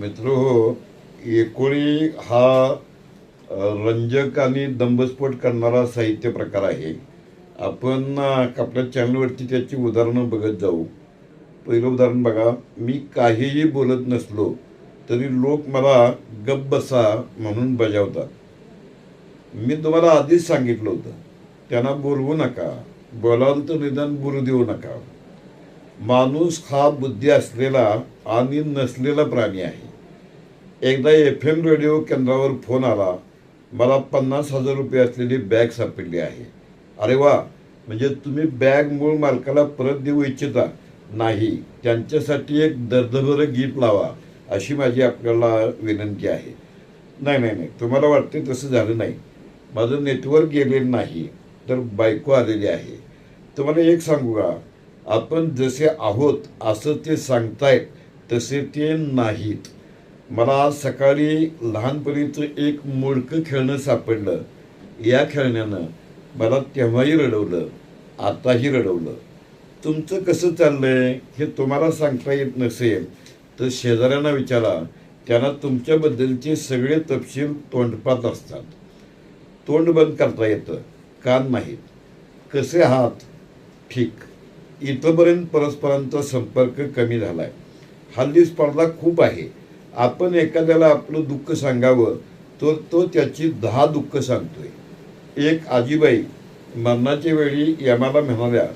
मित्र एकोळी हा रंजक आणि दंबस्फोट करणारा साहित्य प्रकार आहे. आपण आपल्या चॅनलवरती त्याची उदाहरणं बघत जाऊ. पहिलं उदाहरण बघा मी काहीही बोलत नसलो तरी लोक मला गप्प बसा म्हणून बजावतात. मी तुम्हाला आधीच सांगितलं होतं त्यांना बोलवू नका बोलाल तर निदान बोलू देऊ नका. माणूस हा बुद्धी असलेला आणि नसलेला प्राणी आहे. एकदा एफ एम रेडिओ केंद्रावर फोन आला मला पन्नास हजार रुपये असलेली बॅग सापडली आहे. अरे वा म्हणजे तुम्ही बॅग मूळ मालकाला परत देऊ इच्छिता? नाही त्यांच्यासाठी एक दर्दभरं गीत लावा अशी माझी आपल्याला विनंती आहे. नाही नाही नाही तुम्हाला वाटते तसं झालं नाही. माझं नेटवर्क गेलेलं नाही तर बायको आलेली आहे. तुम्हाला एक सांगू का? आपण जसे आहोत असं ते सांगतायत तसे ते नाहीत. मला आज सकाळी लहानपणीचं एक मोडकं खेळणं सापडलं. या खेळण्यानं मला तेव्हाही रडवलं आताही रडवलं. तुमचं कसं चाललंय हे तुम्हाला सांगता येत नसेल तर शेजाऱ्यांना विचारा. त्यांना तुमच्याबद्दलचे सगळे तपशील तोंडपात असतात. तोंड बंद करता येतं कान नाहीत. कसे आहात? ठीक. इथंपर्यंत परस्परांचा संपर्क कमी झाला आहे हल्ली स्पर्धा खूप आहे. आपण एखाद्याला आपलं दुःख सांगावं तर तो त्याची दहा दुःख सांगतोय. एक आजीबाई मरणाच्या वेळी यमाला म्हणाल्या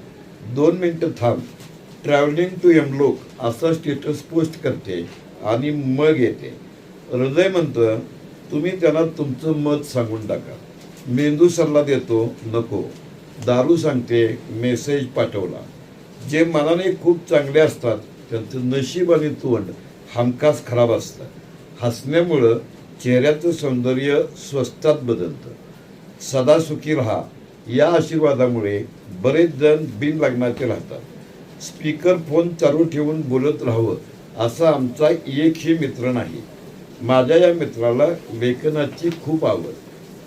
दोन मिनटं थांब. ट्रॅव्हलिंग टू यमलोक असा स्टेटस पोस्ट करते आणि मग येते. हृदय म्हणतं तुम्ही त्यांना तुमचं मत सांगून टाका. मेंदू सल्ला देतो नको. दारू सांगते मेसेज पाठवला. जे मनाने खूप चांगले असतात त्यांचं नशीब आणि तोंड हमखास खराब असतं. हसण्यामुळं चेहऱ्याचं सौंदर्य स्वस्तात बदलतं. सदा सुखी राहा या आशीर्वादामुळे बरेच जण बिन लग्नाचे राहतात. स्पीकर फोन चालू ठेवून बोलत राहावं असा आमचा एकही मित्र नाही. माझ्या या मित्राला लेखनाची खूप आवड.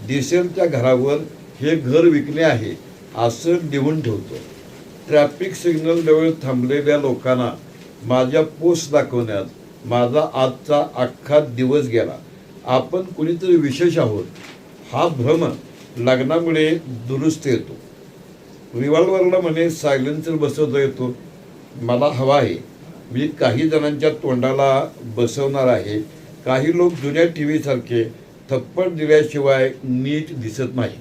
डिसेलच्या घरावर हे घर विकणे आहे असं लिहून ठेवतो. ट्रॅफिक सिग्नलजवळ थांबलेल्या लोकांना माझ्या पोस्ट दाखवण्यात माझा आजचा अख्खा दिवस गेला. आपण कुणीतरी विशेष आहोत. हा भ्रम लग्नामुळे दुरुस्त येतो. रिव्हॉल्वरला म्हणे सायलेन्सर बसवता येतो. मला हवा आहे. मी काही जणांच्या तोंडाला बसवणार आहे. काही लोक जुन्या टी व्हीसारखे थप्पड दिल्याशिवाय नीट दिसत नाही